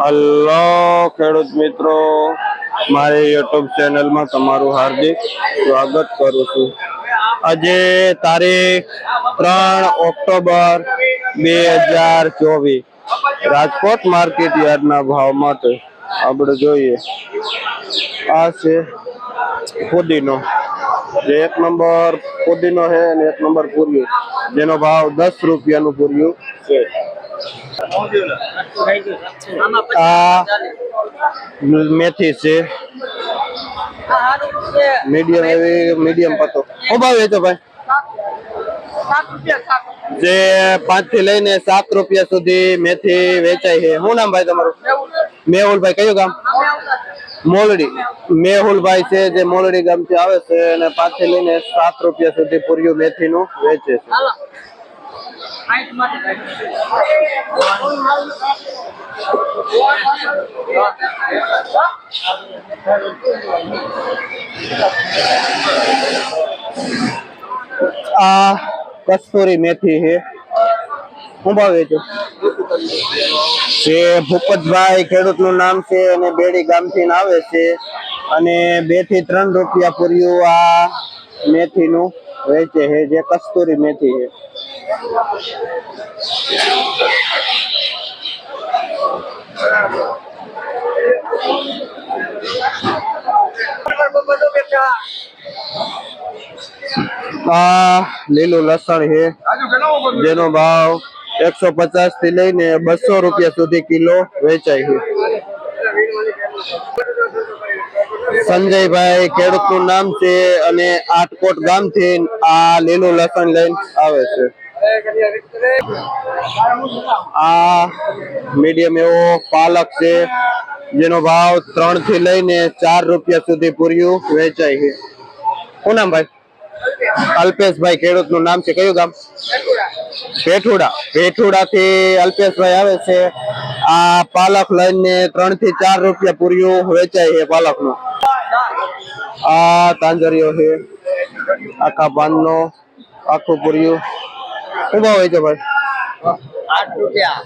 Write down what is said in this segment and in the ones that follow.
Hello ખેડૂત મિત્રો. મારી યુટ્યુબ ચેનલમાં તમારું હાર્દિક સ્વાગત કરું છું. આજે તારીખ ત્રણ ઓક્ટોબર બે હજાર ચોવીસ. રાજકોટ માર્કેટ યાર્ડના ભાવ માટે આપણે જોઈએ. આ છે ફુદીનો જે એક નંબર ફુદીનો છે અને એક નંબર પૂર્યું જેનો ભાવ દસ રૂપિયાનું પૂર્યું છે. મેથી છે. મીડિયમ એવી મીડિયમ પતો. શું ભાવ વેચો ભાઈ. જે પાંચથી લઈને સાત રૂપિયા સુધી મેથી વેચાય છે. શું નામ ભાઈ તમારું? મેહુલભાઈ. કયું ગામ? મોલડી. મેહુલભાઈ છે, જે મોલડી ગામથી આવે છે અને પાંચથી લઈને સાત રૂપિયા સુધી પૂર્યું મેથીનું વેચે છે. આ કસ્તુરી મેથી છે. શું ભાવ વેચો જે નામ છે અને બેડી ગામથી આવે છે અને બેથી ત્રણ રૂપિયા પૂર્યું આ મેથી નું વેચે છે, જે કસ્તુરી મેથી છે. લીલું લસણ છે. જેનો ભાવ એકસો પચાસથી લઈને બસો રૂપિયા સુધી કિલો વેચાય છે. સંજયભાઈ ખેડૂતનું નામ છે અને આટકોટ ગામથી આ લીલું લસણ લઈને આવે છે. આ મીડિયમ એવો પાલક છે, જેનો ભાવ ત્રણથી લઈને ચાર રૂપિયા સુધી પૂર્યું વેચાય છે. શું નામ ભાઈ? અલ્પેશભાઈ ખેડૂતનું નામ છે. કયું ગામ? પેઠુડા. પેઠુડા થી અલ્પેશભાઈ આવે છે. આ પાલક લઈને ત્રણથી ચાર રૂપિયા પૂર્યું વેચાય છે પાલકનું આ તાંજરીઓ છે. આખા પાન નો આખું પૂર્યું. શું ભાવ હોય છે ભાઈ. આઠ રૂપિયા.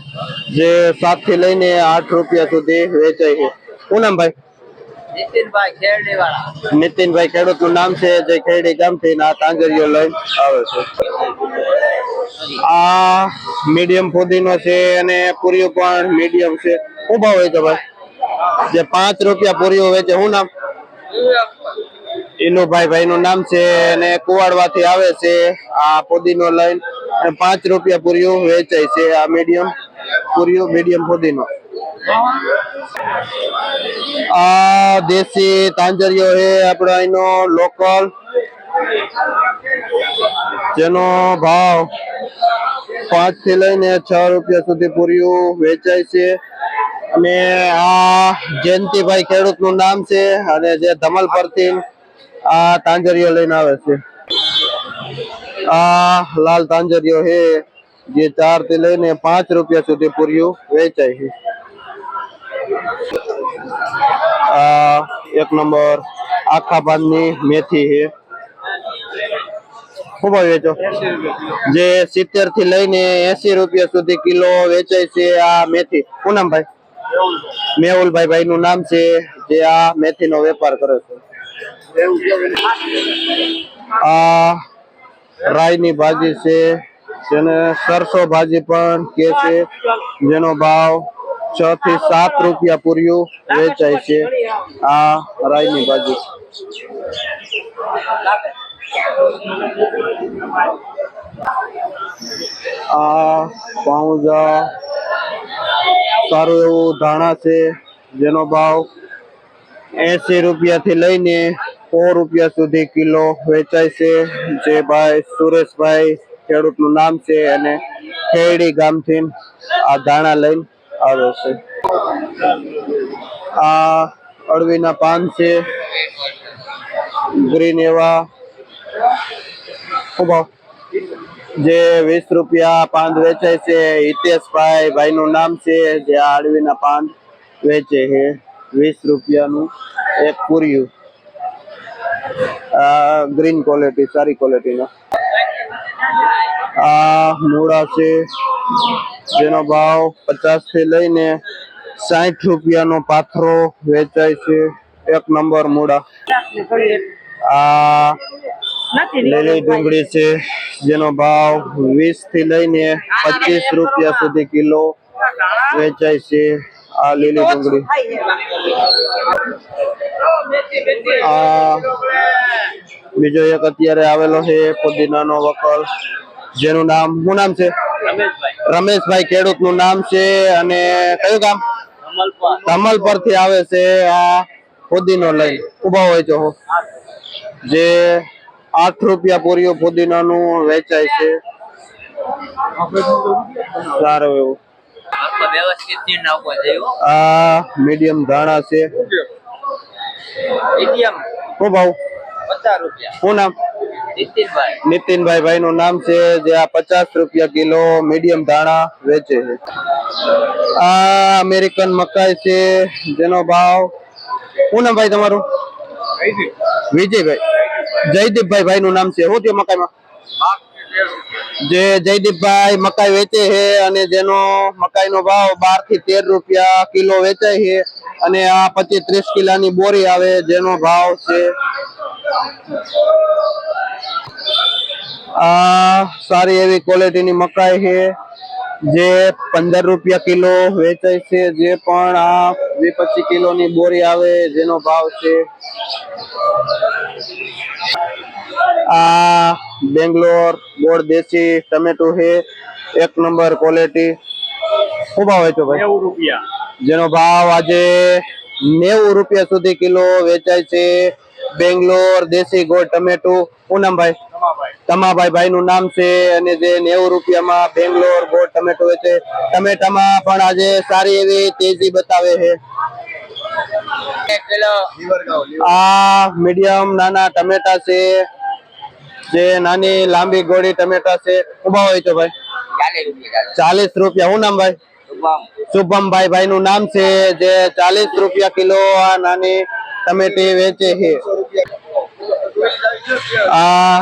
જે સાતથી લઈને આઠ રૂપિયા સુધી વેચાય છે. શું નામ ભાઈ? નીતિનભાઈ ખેરડી વાળા નીતિનભાઈ ખેડૂતનું નામ છે જે ખેડી ગામથી આ તાંજરીઓ લઈને આવે છે. આ મીડિયમ ફુદીનો છે અને પૂરીઓ પણ મીડિયમ છે. શું ભાવ હોય છે ભાઈ. જે પાંચ રૂપિયા પૂરીઓ વેચે શું નામ? ઇનુભાઈ ભાઈ નું નામ છે અને કુવાડવા થી આવે છે આ પુદીનો લઈને પાંચ રૂપિયા પૂરીઓ વેચાય છે, આ મીડિયમ પૂરીઓ મીડિયમ પુદીનો આ દેશી તાંજરીઓ છે, આપણો અહીંનો લોકલ જેનો ભાવ પાંચથી લઈને છ રૂપિયા સુધી પૂરીઓ વેચાય છે. અને આ જયંતિભાઈ ખેડૂતનું નામ છે, અને જે ધમલ પરથી આ તાંજરીઓ લઈને આવે છે. આ લાલ તાંજરીઓ છે, જે ચારથી લઈને પાંચ રૂપિયા સુધી પૂર્યું વેચાય છે. આ એક નંબર આખા પાનની મેથી છે. શું ભાવ વેચો? જે સિત્તેરથી લઈને એસી રૂપિયા સુધી કિલો વેચાય છે આ મેથી. શું નામ ભાઈ? મેહુલભાઈ ભાઈ નું નામ છે, જે આ મેથી નો વેપાર કરે છે. આ રાઈ ની ભાજી છે, જેને સરસો ભાજી પણ કે છે, જેનો ભાવ છ થી સાત રૂપિયા પૂર્યું વેચાય છે. આ રાઈ ની ભાજી. આ પાઉંજા સારું એવું ધાણા છે, જેનો ભાવ એસી રૂપિયા થી લઈને સો રૂપિયા સુધી કિલો વેચાય છે. જે ભાઈ સુરેશભાઈ ખેડૂતનું નામ છે અને ખેડી ગામથી આ ધાણા લઈને આવે છે. આ અળવીના પાન છે. ગ્રીન એવા જે વીસ રૂપિયા પાન વેચાય છે. હિતેશભાઈ ભાઈ નું નામ છે. જે આ અળવીના પાન વેચે છે. વીસ રૂપિયાનું એક પૂર્યું. ગ્રીન ક્વોલિટી સારી ક્વોલિટીનો આ મૂળા છે, જેનો ભાવ પચાસથી લઈને સાઠ રૂપિયાનો પાથરો વેચાય છે, એક નંબર મૂળા. આ લીલી ડુંગળી છે, જેનો ભાવ વીસથી લઈને પચીસ રૂપિયા સુધી કિલો વેચાય છે. આ લીલી ડુંગળી. બીજો એક અત્યારે આવેલો છે પુદીનાનો વકલ, જેનું નામ, શું નામ છે? રમેશભાઈ ખેડૂતનું નામ છે અને કયું ગામ? ધમલ પરથી આવે છે આ પુદીનો લઈ ઊભા હોય છો જે આઠ રૂપિયા પૂરીઓ પુદીનાનું વેચાય છે. સારું એવું. આ મીડિયમ ધાણા છે. મીડિયમ કો ભાવ? પચાસ રૂપિયા. શું નામ? નીતિનભાઈ. નીતિનભાઈ ભાઈ નું નામ છે જે આ પચાસ રૂપિયા કિલો મીડિયમ ધાણા વેચે છે. આ અમેરિકન મકાઈ છે જેનો ભાવ શું નામ ભાઈ તમારું? વિજયભાઈ. જયદીપભાઈ ભાઈ નું નામ છે. શું થયું મકાઈમાં? જે જયદીપભાઈ મકાઈ વેચે છે અને જેનો મકાઈ નો ભાવ બારથી તેર રૂપિયા કિલો વેચાય છે અને આ પચીસ ત્રીસ કિલાની બોરી આવે જેનો ભાવ છે. આ સારી એવી ક્વોલિટીની મકાઈ છે જે પંદર રૂપિયા કિલો વેચાય છે જે પણ આ બે પચીસ કિલોની બોરી આવે જેનો ભાવ છે. આ બેંગ્લોર ગોળ દેશી ટમેટો છે એક નંબર ક્વોલિટી શું ભાવ વેચો ભાઈ? નેવું રૂપિયા. જેનો ભાવ આજે નેવું રૂપિયા સુધી કિલો વેચાય છે. બેંગ્લોર દેશી ગોળ ટમેટો. શું નામ ભાઈ? તમાભાઈ. ભાઈ નું નામ છે અને જે નેવું રૂપિયામાં બેંગ્લોર ગોળ ટમેટો વેચે. ટમેટામાં પણ આજે સારી એવી તેજી બતાવે છે. આ મીડિયમ નાના ટમેટા છે. જે નાની લાંબી ગોળી ટમેટા છે ઊભા હોય તો ભાઈ. ચાલીસ રૂપિયા શું નામ ભાઈ? શુભમભાઈ ભાઈ નું નામ છે જે ચાલીસ રૂપિયા કિલો આ નાની ટમેટી વેચે છે. આ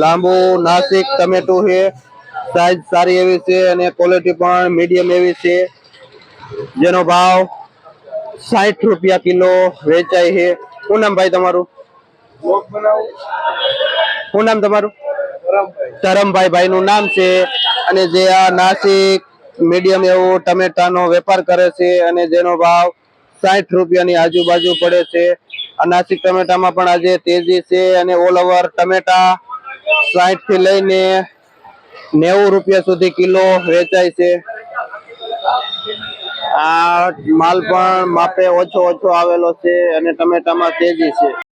લાંબુ નાસિક ટમેટું છે. સાઈઝ સારી એવી છે અને ક્વોલિટી પણ મીડિયમ એવી છે. જેનો ભાવ સાઠ રૂપિયા કિલો વેચાય છે. શું નામ ભાઈ તમારું? શું નામ તમારું? ધરમભાઈ ભાઈ નું નામ છે. અને જે આ નાસિક મીડિયમ એવું ટમેટાનો વેપાર કરે છે અને જેનો ભાવ સાઠ રૂપિયાની આજુબાજુ પડે છે. આ નાસિક ટમેટામાં પણ આજે તેજી છે અને ઓલ ઓવર ટમેટા સાઠથી લઈને નેવું રૂપિયા સુધી કિલો વેચાય છે. આ માલ પણ માપે ઓછો ઓછો આવેલો છે અને ટમેટામાં તેજી છે.